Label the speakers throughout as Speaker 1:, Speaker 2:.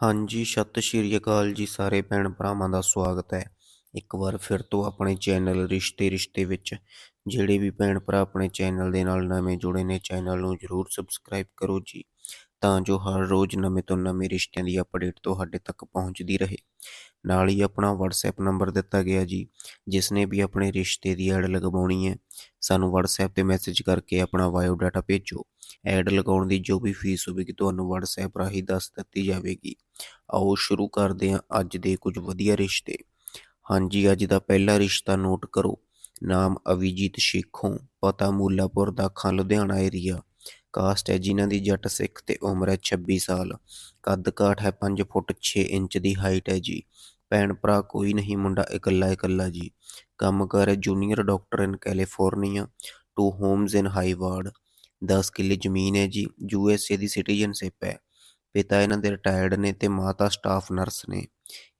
Speaker 1: ਹਾਂਜੀ, ਸਤਿ ਸ਼੍ਰੀ ਅਕਾਲ ਜੀ ਸਾਰੇ ਭੈਣ ਭਰਾਵਾਂ ਦਾ ਸਵਾਗਤ ਹੈ। ਇੱਕ ਵਾਰ ਫਿਰ ਤੋਂ ਆਪਣੇ ਚੈਨਲ ਰਿਸ਼ਤੇ ਰਿਸ਼ਤੇ ਵਿੱਚ, ਜਿਹੜੇ ਵੀ ਭੈਣ ਭਰਾ ਆਪਣੇ ਚੈਨਲ ਦੇ ਨਾਲ ਨਵੇਂ ਜੁੜੇ ਨੇ, ਚੈਨਲ ਨੂੰ ਜਰੂਰ ਸਬਸਕ੍ਰਾਈਬ ਕਰੋ ਜੀ। ਤਾਂ ਜੋ ਹਰ ਰੋਜ਼ ਨਵੇਂ ਤੋਂ ਨਵੇਂ ਰਿਸ਼ਤਿਆਂ ਦੀ ਅਪਡੇਟ ਤੁਹਾਡੇ ਤੱਕ ਪਹੁੰਚਦੀ ਰਹੇ। ਨਾਲ ਹੀ ਆਪਣਾ WhatsApp ਨੰਬਰ ਦਿੱਤਾ ਗਿਆ ਜੀ ਜਿਸ ਨੇ ਵੀ ਆਪਣੇ ਰਿਸ਼ਤੇ ਦੀ ਐਡ ਲਗਵਾਉਣੀ ਹੈ, ਸਾਨੂੰ WhatsApp ਤੇ ਮੈਸੇਜ ਕਰਕੇ ਆਪਣਾ ਬਾਇਓਡਾਟਾ ਭੇਜੋ। ਐਡ ਲਗਾਉਣ ਦੀ ਜੋ ਵੀ ਫੀਸ ਹੋਵੇਗੀ ਤੁਹਾਨੂੰ WhatsApp ਰਾਹੀਂ ਦੱਸ ਦਿੱਤੀ ਜਾਵੇਗੀ। ਆਓ ਸ਼ੁਰੂ ਕਰਦੇ ਹਾਂ ਅੱਜ ਦੇ ਕੁਝ ਵਧੀਆ ਰਿਸ਼ਤੇ। ਹਾਂਜੀ, ਅੱਜ ਦਾ ਪਹਿਲਾ ਰਿਸ਼ਤਾ ਨੋਟ ਕਰੋ। ਨਾਮ ਅਵਿਜੀਤ ਸ਼ੇਖੋਂ, ਪਤਾ ਮੂਲਾਪੁਰ ਦਾਖਾਂ ਲੁਧਿਆਣਾ ਏਰੀਆ ਕਾਸਟ ਹੈ, ਜਿਨ੍ਹਾਂ ਦੀ ਜੱਟ ਸਿੱਖ ਤੇ ਉਮਰ ਹੈ 26 ਸਾਲ। ਕੱਦ ਕਾਠ ਹੈ 5 ਫੁੱਟ 6 ਇੰਚ ਦੀ ਹਾਈਟ ਹੈ ਜੀ। ਭੈਣ ਭਰਾ ਕੋਈ ਨਹੀਂ, ਮੁੰਡਾ ਇਕੱਲਾ ਇਕੱਲਾ ਜੀ। ਕੰਮ ਕਰ ਹੈ junior doctor in California two homes in Hayward 10 ਕਿੱਲੇ ਜ਼ਮੀਨ ਹੈ ਜੀ। ਯੂ ਐਸ ਏ ਦੀ ਸਿਟੀਜ਼ਨਸ਼ਿਪ ਹੈ। ਪਿਤਾ ਇਹਨਾਂ ਦੇ ਰਿਟਾਇਰਡ ਨੇ ਤੇ ਮਾਤਾ ਸਟਾਫ ਨਰਸ ਨੇ।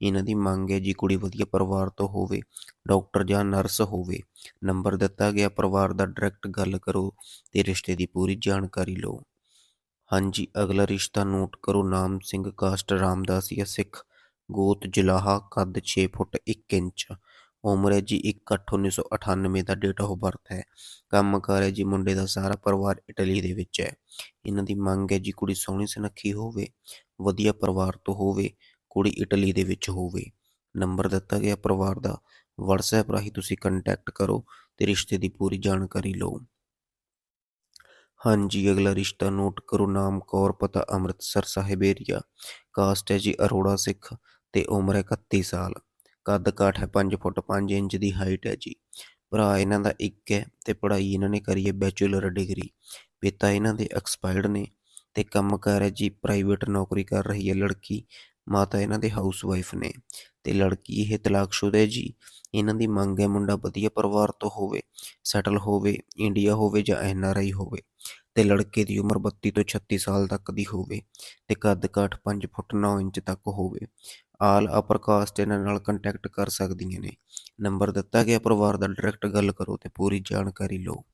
Speaker 1: ਇਹਨਾਂ ਦੀ ਮੰਗ ਹੈ ਜੀ ਕੁੜੀ ਵਧੀਆ ਪਰਿਵਾਰ ਤੋਂ ਹੋਵੇ ਡਾਕਟਰ ਜਾਂ ਨਰਸ ਹੋਵੇ। ਨੰਬਰ ਦਿੱਤਾ ਗਿਆ, ਪਰਿਵਾਰ ਦਾ ਡਾਇਰੈਕਟ ਗੱਲ ਕਰੋ ਤੇ ਰਿਸ਼ਤੇ ਦੀ ਪੂਰੀ ਜਾਣਕਾਰੀ ਲਓ। ਹਾਂਜੀ, ਅਗਲਾ ਰਿਸ਼ਤਾ ਨੋਟ ਕਰੋ, ਨਾਮ ਸਿੰਘ ਕਾਸਟ ਰਾਮਦਾਸੀਆ ਸਿੱਖ। ਗੋਤ ਜਲਾਹਾ, ਕੱਦ 6 ਫੁੱਟ 1 ਇੰਚ। ਉਮਰ ਹੈ ਜੀ 1/8/1998 ਦਾ ਡੇਟ ਆਫ ਬਰਥ ਹੈ। ਕੰਮ ਕਾਰ ਹੈ ਜੀ ਮੁੰਡੇ ਦਾ ਸਾਰਾ ਪਰਿਵਾਰ ਇਟਲੀ ਦੇ ਵਿੱਚ ਹੈ। ਇਹਨਾਂ ਦੀ ਮੰਗ ਹੈ ਜੀ ਕੁੜੀ ਸੋਹਣੀ ਸੁਨੱਖੀ ਹੋਵੇ, ਵਧੀਆ ਪਰਿਵਾਰ ਤੋਂ ਹੋਵੇ, ਕੁੜੀ ਇਟਲੀ ਦੇ ਵਿੱਚ ਹੋਵੇ। ਨੰਬਰ ਦਿੱਤਾ ਗਿਆ ਪਰਿਵਾਰ ਦਾ। WhatsApp ਰਾਹੀਂ ਤੁਸੀਂ ਕੰਟੈਕਟ ਕਰੋ ਤੇ ਰਿਸ਼ਤੇ ਦੀ ਪੂਰੀ ਜਾਣਕਾਰੀ ਲਓ। ਹਾਂਜੀ, ਅਗਲਾ ਰਿਸ਼ਤਾ ਨੋਟ ਕਰੋ। ਨਾਮ, ਕੌਰ, ਪਤਾ ਅੰਮ੍ਰਿਤਸਰ ਸਾਹਿਬ ਏਰੀਆ ਕਾਸਟ ਹੈ ਜੀ ਅਰੋੜਾ ਸਿੱਖ ਤੇ ਉਮਰ ਹੈ 31 ਸਾਲ। ਕੱਦ ਕਾਠ ਹੈ 5 ਫੁੱਟ 5 ਇੰਚ ਦੀ ਹਾਈਟ ਹੈ ਜੀ। ਭਰਾ, ਇਹਨਾਂ ਦਾ ਇੱਕ ਹੈ ਤੇ ਪੜ੍ਹਾਈ ਇਹਨਾਂ ਨੇ ਕਰੀ ਹੈ ਬੈਚਲਰ ਡਿਗਰੀ ਪਿਤਾ ਇਹਨਾਂ ਦੇ ਐਕਸਪਾਇਰਡ ਨੇ ਤੇ ਕੰਮ ਕਰ ਹੈ ਜੀ ਪ੍ਰਾਈਵੇਟ ਨੌਕਰੀ ਕਰ ਰਹੀ ਹੈ ਲੜਕੀ। ਮਾਤਾ ਇਹਨਾਂ ਦੇ ਹਾਊਸ ਵਾਈਫ ਨੇ ਤੇ ਲੜਕੀ ਇਹ ਤਲਾਕਸ਼ੁਦਾ ਹੈ ਜੀ। ਇਹਨਾਂ ਦੀ ਮੰਗ ਹੈ ਮੁੰਡਾ ਵਧੀਆ ਪਰਿਵਾਰ ਤੋਂ ਹੋਵੇ ਸੈਟਲ ਹੋਵੇ ਇੰਡੀਆ ਹੋਵੇ ਜਾਂ ਐਨ ਆਰ ਆਈ ਹੋਵੇ ਤੇ ਲੜਕੇ ਦੀ ਉਮਰ 32 ਤੋਂ 36 ਸਾਲ ਤੱਕ ਦੀ ਹੋਵੇ ਤੇ ਕੱਦ ਕਾਠ 5 ਫੁੱਟ 9 ਇੰਚ ਤੱਕ ਹੋਵੇ। ਆਲ ਅਪਰ ਕਾਸਟ ਇਹਨਾਂ ਨਾਲ ਕੰਟੈਕਟ ਕਰ ਸਕਦੀਆਂ ਨੇ। ਨੰਬਰ ਦਿੱਤਾ ਗਿਆ ਪਰਿਵਾਰ ਦਾ ਡਾਇਰੈਕਟ ਗੱਲ ਕਰੋ ਤੇ ਪੂਰੀ ਜਾਣਕਾਰੀ ਲਓ।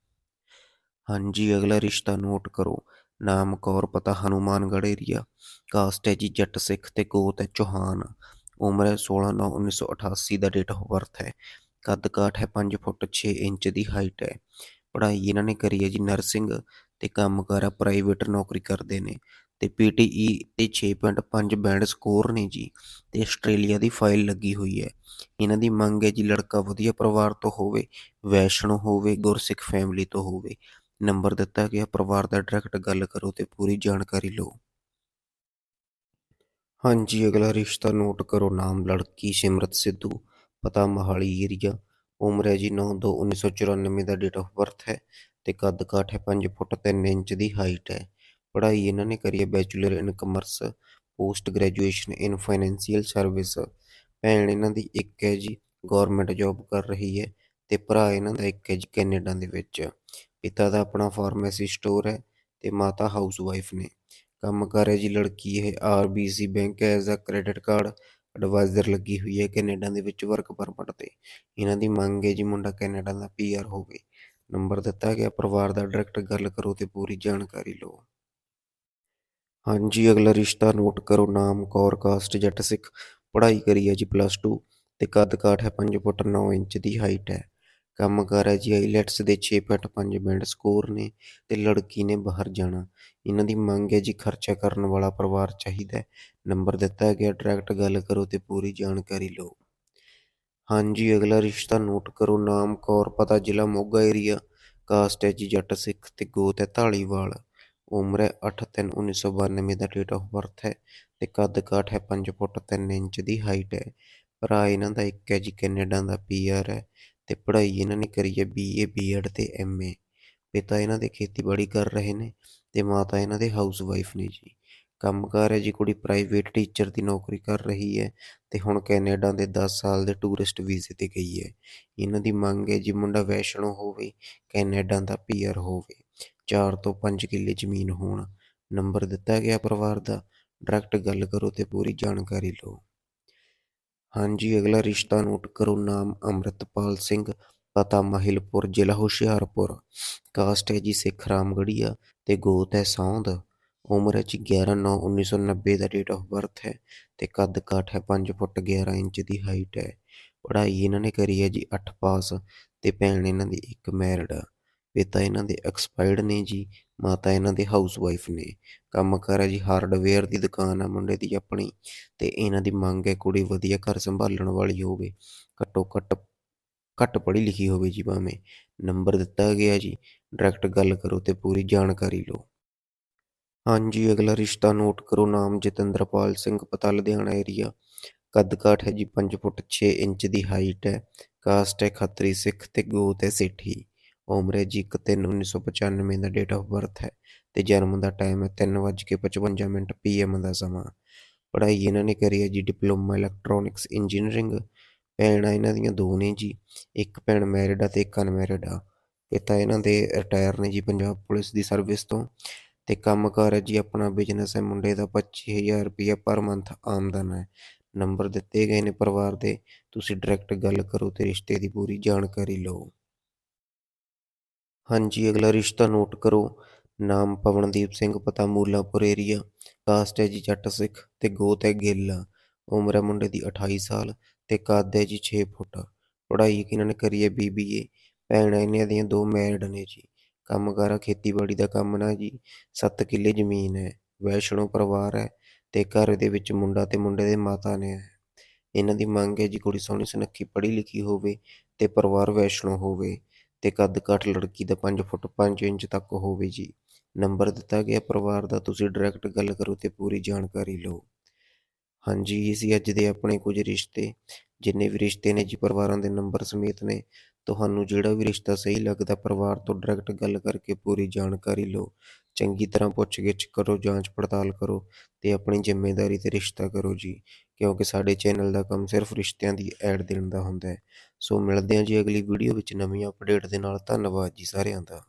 Speaker 1: ਹਾਂਜੀ, ਅਗਲਾ ਰਿਸ਼ਤਾ ਨੋਟ ਕਰੋ। ਨਾਮ ਕੌਰ, ਪਤਾ ਹਨੂਮਾਨਗੜ੍ਹ ਏਰੀਆ ਕਾਸਟ ਹੈ ਜੀ ਜੱਟ ਸਿੱਖ ਤੇ ਗੋਤ ਹੈ ਚੌਹਾਨ। ਉਮਰ ਹੈ 16 9 1988 ਦਾ ਡੇਟ ਆਫ ਬਰਥ ਹੈ। ਕੱਦ ਕਾਠ ਹੈ 5 ਫੁੱਟ 6 ਇੰਚ ਦੀ ਹਾਈਟ ਹੈ। ਪੜ੍ਹਾਈ ਇਹਨਾਂ ਨੇ ਕਰੀ ਹੈ ਜੀ ਨਰਸਿੰਗ ਤੇ ਕੰਮ ਕਰ ਪ੍ਰਾਈਵੇਟ ਨੌਕਰੀ ਕਰਦੇ ਨੇ। ਤੇ ਪੀਟੀਈ ਤੇ 6.5 ਬੈਂਡ ਸਕੋਰ ਨੇ ਜੀ। ਤੇ ਆਸਟ੍ਰੇਲੀਆ ਦੀ ਫਾਈਲ ਲੱਗੀ ਹੋਈ ਹੈ। ਇਹਨਾਂ ਦੀ ਮੰਗ ਹੈ ਜੀ ਲੜਕਾ ਵਧੀਆ ਪਰਿਵਾਰ ਤੋਂ ਹੋਵੇ, ਵੈਸ਼ਨੋ ਹੋਵੇ, ਗੁਰਸਿੱਖ ਫੈਮਿਲੀ ਤੋਂ ਹੋਵੇ। ਨੰਬਰ ਦਿੱਤਾ ਗਿਆ, ਪਰਿਵਾਰ ਦਾ ਡਾਇਰੈਕਟ ਗੱਲ ਕਰੋ ਤੇ ਪੂਰੀ ਜਾਣਕਾਰੀ ਲਓ। ਹਾਂਜੀ, ਅਗਲਾ ਰਿਸ਼ਤਾ ਨੋਟ ਕਰੋ। ਨਾਮ ਲੜਕੀ ਸਿਮਰਤ ਸਿੱਧੂ, ਪਤਾ ਮਹਾਲੀ ਏਰੀਆ ਉਮਰ ਹੈ ਜੀ 9/2/1994 ਦਾ ਡੇਟ ਆਫ ਬਰਥ ਹੈ ਤੇ ਕੱਦ ਕਾਠ ਹੈ 5 ਫੁੱਟ 3 ਇੰਚ ਦੀ ਹਾਈਟ ਹੈ। ਪੜ੍ਹਾਈ ਇਹਨਾਂ ਨੇ ਕਰੀ ਹੈ bachelor in commerce post graduation in financial service ਭੈਣ ਇਹਨਾਂ ਦੀ ਇੱਕ ਹੈ ਜੀ ਗਵਰਨਮੈਂਟ ਜੌਬ ਕਰ ਰਹੀ ਹੈ ਤੇ ਭਰਾ ਇਹਨਾਂ ਦਾ ਇੱਕ ਹੈ ਜੀ ਕੈਨੇਡਾ ਦੇ ਵਿੱਚ। ਪਿਤਾ ਦਾ ਆਪਣਾ ਫਾਰਮੇਸੀ ਸਟੋਰ ਹੈ ਤੇ ਮਾਤਾ ਹਾਊਸ ਵਾਈਫ ਨੇ। ਕੰਮ ਕਰ ਹੈ ਜੀ ਲੜਕੀ ਇਹ RBC bank as a credit card advisor ਲੱਗੀ ਹੋਈ ਹੈ ਕੈਨੇਡਾ ਦੇ ਵਿੱਚ ਵਰਕ ਪਰਮਿਟ ਤੇ। ਇਹਨਾਂ ਦੀ ਮੰਗ ਹੈ ਜੀ ਮੁੰਡਾ ਕੈਨੇਡਾ ਦਾ ਪੀਆਰ ਹੋਵੇ। ਨੰਬਰ ਦਿੱਤਾ ਗਿਆ, ਪਰਿਵਾਰ ਦਾ ਡਾਇਰੈਕਟ ਗੱਲ ਕਰੋ ਤੇ ਪੂਰੀ ਜਾਣਕਾਰੀ ਲਓ। ਹਾਂਜੀ, ਅਗਲਾ ਰਿਸ਼ਤਾ ਨੋਟ ਕਰੋ, ਨਾਮ ਕੌਰ ਕਾਸਟ ਜੱਟ, ਸਿੱਖ। ਪੜ੍ਹਾਈ ਕਰੀ ਹੈ ਜੀ ਪਲੱਸ 2 ਤੇ ਕੱਦ ਕਾਠ ਹੈ 5 ਫੁੱਟ 9 ਇੰਚ ਦੀ ਹਾਈਟ ਹੈ। ਕੰਮ ਕਰ ਹੈ। ਜੀ ਆਈਲੈਟਸ ਦੇ 6.5 ਬੈਂਡ ਸਕੋਰ ਨੇ ਤੇ ਲੜਕੀ ਨੇ ਬਾਹਰ ਜਾਣਾ। ਇਹਨਾਂ ਦੀ ਮੰਗ ਹੈ ਜੀ ਖਰਚਾ ਕਰਨ ਵਾਲਾ ਪਰਿਵਾਰ ਚਾਹੀਦਾ ਨੰਬਰ ਦਿੱਤਾ ਗਿਆ ਡਾਇਰੈਕਟ ਗੱਲ ਕਰੋ ਤੇ ਪੂਰੀ ਜਾਣਕਾਰੀ ਲਓ। ਹਾਂਜੀ, ਅਗਲਾ ਰਿਸ਼ਤਾ ਨੋਟ ਕਰੋ। ਨਾਮ, ਕੌਰ, ਪਤਾ, ਜ਼ਿਲ੍ਹਾ, ਮੋਗਾ ਏਰੀਆ ਕਾਸਟ ਹੈ ਜੀ, ਜੱਟ, ਸਿੱਖ ਤੇ ਗੋਤ ਹੈ ਢਾਲੀਵਾਲ ਉਮਰ ਹੈ 8/3/1992 ਦਾ ਡੇਟ ਆਫ ਬਰਥ ਹੈ ਤੇ ਕੱਦ ਕਾਠ ਹੈ 5 ਫੁੱਟ 3 ਇੰਚ ਦੀ ਹਾਈਟ ਹੈ। ਭਰਾ ਇਹਨਾਂ ਦਾ ਇੱਕ ਹੈ ਜੀ, ਕੈਨੇਡਾ ਦਾ ਪੀਆਰ ਹੈ। ਅਤੇ ਪੜ੍ਹਾਈ ਇਹਨਾਂ ਨੇ ਕਰੀ ਹੈ ਬੀ ਏ ਬੀ ਐਡ ਅਤੇ ਤੇ ਏ ਪਿਤਾ ਇਹਨਾਂ ਦੇ ਖੇਤੀਬਾੜੀ ਕਰ ਰਹੇ ਨੇ ਅਤੇ ਮਾਤਾ ਇਹਨਾਂ ਦੇ ਹਾਊਸ ਵਾਈਫ ਨੇ ਜੀ। ਕੰਮਕਾਰ ਹੈ ਜੀ, ਕੁੜੀ ਪ੍ਰਾਈਵੇਟ ਟੀਚਰ ਦੀ ਨੌਕਰੀ ਕਰ ਰਹੀ ਹੈ ਅਤੇ ਹੁਣ ਕੈਨੇਡਾ ਦੇ ਦਸ ਸਾਲ ਦੇ ਟੂਰਿਸਟ ਵੀਜ਼ੇ ਤੇ ਗਈ ਹੈ। ਇਹਨਾਂ ਦੀ ਮੰਗ ਹੈ ਜੀ ਮੁੰਡਾ ਵੈਸ਼ਨੋ ਹੋਵੇ, ਕੈਨੇਡਾ ਦਾ ਪੀਆਰ ਹੋਵੇ, ਚਾਰ ਤੋਂ ਪੰਜ ਕਿੱਲੇ ਜ਼ਮੀਨ ਹੋਣ। ਨੰਬਰ ਦਿੱਤਾ ਗਿਆ ਪਰਿਵਾਰ ਦਾ ਡਾਇਰੈਕਟ ਗੱਲ ਕਰੋ ਤੇ ਪੂਰੀ ਜਾਣਕਾਰੀ ਲਓ। ਹਾਂਜੀ, ਅਗਲਾ ਰਿਸ਼ਤਾ ਨੋਟ ਕਰੋ, ਨਾਮ ਅੰਮ੍ਰਿਤਪਾਲ ਸਿੰਘ, ਪਤਾ ਮਾਹਿਲਪੁਰ, ਜ਼ਿਲ੍ਹਾ ਹੁਸ਼ਿਆਰਪੁਰ। ਕਾਸਟ ਹੈ ਜੀ ਸਿੱਖ ਰਾਮਗੜੀਆ ਤੇ ਗੋਤ ਹੈ ਸੌਂਦ। ਉਮਰ ਹੈ ਜੀ 11/9/1990 ਦਾ ਡੇਟ ਆਫ ਬਰਥ ਹੈ ਤੇ ਕੱਦ ਕਾਠ ਹੈ 5 ਫੁੱਟ 11 ਇੰਚ ਦੀ ਹਾਈਟ ਹੈ। ਪੜ੍ਹਾਈ ਇਹਨਾਂ ਨੇ ਕਰੀ ਹੈ ਜੀ 8 ਪਾਸ ਤੇ ਭੈਣ ਇਹਨਾਂ ਦੀ ਇੱਕ ਮੈਰਿਡ ਆ ਪਿਤਾ ਇਹਨਾਂ ਦੇ ਐਕਸਪਾਇਰਡ ਨੇ ਜੀ ਮਾਤਾ ਇਹਨਾਂ ਦੇ ਹਾਊਸ ਵਾਈਫ ਨੇ। ਕੰਮ ਕਾਰ ਹੈ ਜੀ ਹਾਰਡਵੇਅਰ ਦੀ ਦੁਕਾਨ ਆ ਮੁੰਡੇ ਦੀ ਆਪਣੀ, ਤੇ ਇਹਨਾਂ ਦੀ ਮੰਗ ਹੈ ਕੁੜੀ ਵਧੀਆ ਘਰ ਸੰਭਾਲਣ ਵਾਲੀ ਹੋਵੇ। ਘੱਟੋ ਘੱਟ ਘੱਟ ਪੜ੍ਹੀ ਲਿਖੀ ਹੋਵੇ ਜੀ ਭਾਵੇਂ। ਨੰਬਰ ਦਿੱਤਾ ਗਿਆ ਜੀ ਡਾਇਰੈਕਟ ਗੱਲ ਕਰੋ ਤੇ ਪੂਰੀ ਜਾਣਕਾਰੀ ਲਓ। ਹਾਂਜੀ, ਅਗਲਾ ਰਿਸ਼ਤਾ ਨੋਟ ਕਰੋ, ਨਾਮ ਜਤਿੰਦਰਪਾਲ ਸਿੰਘ, ਪਤਾ ਲੁਧਿਆਣਾ ਏਰੀਆ ਕੱਦ ਕਾਠ ਹੈ ਜੀ 5 ਫੁੱਟ 6 ਇੰਚ ਦੀ ਹਾਈਟ ਹੈ। ਕਾਸਟ ਹੈ ਖੱਤਰੀ ਸਿੱਖ ਤੇ ਗੋਤ ਹੈ ਸੇਠੀ। ਉਮਰ ਹੈ ਜੀ 1/3/1995 ਦਾ ਡੇਟ ਆਫ ਬਰਥ ਹੈ ਤੇ ਜਨਮ ਦਾ ਟਾਈਮ ਹੈ 3:55 ਮਿੰਟ ਪੀਐਮ ਦਾ ਸਮਾਂ। ਪੜ੍ਹਾਈ ਇਹਨਾਂ ਨੇ ਕਰੀ ਹੈ ਜੀ ਡਿਪਲੋਮਾ ਇਲੈਕਟ੍ਰੋਨਿਕਸ ਇੰਜੀਨੀਅਰਿੰਗ ਭੈਣਾਂ ਇਹਨਾਂ ਦੀਆਂ ਦੋ ਨੇ ਜੀ, ਇੱਕ ਭੈਣ ਮੈਰਿਡ ਆ ਤੇ ਇੱਕ ਅਨਮੈਰਿਡ ਆ। ਪਿਤਾ ਇਹਨਾਂ ਦੇ ਰਿਟਾਇਰ ਨੇ ਜੀ ਪੰਜਾਬ ਪੁਲਿਸ ਦੀ ਸਰਵਿਸ ਤੋਂ ਤੇ ਕੰਮਕਾਰ ਹੈ ਜੀ, ਆਪਣਾ ਬਿਜ਼ਨਸ ਹੈ, ਮੁੰਡੇ ਦਾ 25000 ਰੁਪਇਆ ਪਰ ਮੰਥ ਆਮਦਨ ਹੈ। ਨੰਬਰ ਦਿੱਤੇ ਗਏ ਨੇ ਪਰਿਵਾਰ ਦੇ, ਤੁਸੀਂ ਡਾਇਰੈਕਟ ਗੱਲ ਕਰੋ ਤੇ ਰਿਸ਼ਤੇ ਦੀ ਪੂਰੀ ਜਾਣਕਾਰੀ ਲਓ। ਹਾਂਜੀ, ਅਗਲਾ ਰਿਸ਼ਤਾ ਨੋਟ ਕਰੋ। ਨਾਮ ਪਵਨਦੀਪ ਸਿੰਘ, ਪਤਾ ਮੂਲਾਪੁਰ ਏਰੀਆ ਕਾਸਟ ਹੈ ਜੀ ਜੱਟ ਸਿੱਖ ਤੇ ਗੋਤ ਹੈ ਗਿੱਲ। ਉਮਰ ਹੈ ਮੁੰਡੇ ਦੀ 28 ਸਾਲ ਤੇ ਕੱਦ ਹੈ ਜੀ 6 ਫੁੱਟ। ਪੜ੍ਹਾਈ ਇਹਨਾਂ ਨੇ ਕਰੀ ਹੈ ਬੀਬੀਏ। ਭੈਣ ਇਹਨਾਂ ਦੀਆਂ ਦੋ ਮੈਰਿਡ ਨੇ ਜੀ। ਕੰਮ ਕਾਰਾ, ਖੇਤੀਬਾੜੀ ਦਾ ਕੰਮ ਨਾ ਜੀ। 7 ਕਿੱਲੇ ਜ਼ਮੀਨ ਹੈ। ਵੈਸ਼ਨੋ ਪਰਿਵਾਰ ਹੈ ਤੇ ਘਰ ਦੇ ਵਿੱਚ ਮੁੰਡਾ ਤੇ ਮੁੰਡੇ ਦੇ ਮਾਤਾ ਨੇ। ਇਹਨਾਂ ਦੀ ਮੰਗ ਹੈ ਜੀ ਕੁੜੀ ਸੋਹਣੀ ਸੁਨੱਖੀ ਪੜ੍ਹੀ ਲਿਖੀ ਹੋਵੇ ਤੇ ਪਰਿਵਾਰ ਵੈਸ਼ਨੋ ਹੋਵੇ। ਤੇ ਕੱਦ ਕਾਠ ਲੜਕੀ ਦਾ 5 ਫੁੱਟ 5 ਇੰਚ ਤੱਕ ਹੋਵੇ ਜੀ। ਨੰਬਰ ਦਿੱਤਾ ਗਿਆ ਪਰਿਵਾਰ ਦਾ, ਤੁਸੀਂ ਡਾਇਰੈਕਟ ਗੱਲ ਕਰੋ ਤੇ ਪੂਰੀ ਜਾਣਕਾਰੀ ਲਓ। ਹਾਂਜੀ, ਇਹ ਸੀ ਅੱਜ ਦੇ ਆਪਣੇ ਕੁਝ ਰਿਸ਼ਤੇ, ਜਿੰਨੇ ਵੀ ਰਿਸ਼ਤੇ ਨੇ ਜੀ, ਪਰਿਵਾਰਾਂ ਦੇ ਨੰਬਰ ਸਮੇਤ ਨੇ। ਤੁਹਾਨੂੰ ਜਿਹੜਾ ਵੀ ਰਿਸ਼ਤਾ ਸਹੀ ਲੱਗਦਾ, ਪਰਿਵਾਰ ਤੋਂ ਡਾਇਰੈਕਟ ਗੱਲ ਕਰਕੇ ਪੂਰੀ ਜਾਣਕਾਰੀ ਲਓ। ਚੰਗੀ ਤਰ੍ਹਾਂ ਪੁੱਛਗਿੱਛ ਕਰੋ, ਜਾਂਚ ਪੜਤਾਲ ਕਰੋ ਤੇ ਆਪਣੀ ਜ਼ਿੰਮੇਵਾਰੀ ਤੇ ਰਿਸ਼ਤਾ ਕਰੋ ਜੀ। ਕਿਉਂਕਿ ਸਾਡੇ ਚੈਨਲ ਦਾ ਕੰਮ ਸਿਰਫ ਰਿਸ਼ਤਿਆਂ ਦੀ ਐਡ ਦੇਣ ਦਾ ਹੁੰਦਾ ਹੈ। ਸੋ ਮਿਲਦੇ ਹਾਂ ਜੀ ਅਗਲੀ ਵੀਡੀਓ ਵਿੱਚ ਨਵੀਂ ਅਪਡੇਟ ਦੇ ਨਾਲ। ਧੰਨਵਾਦ ਜੀ ਸਾਰਿਆਂ ਦਾ।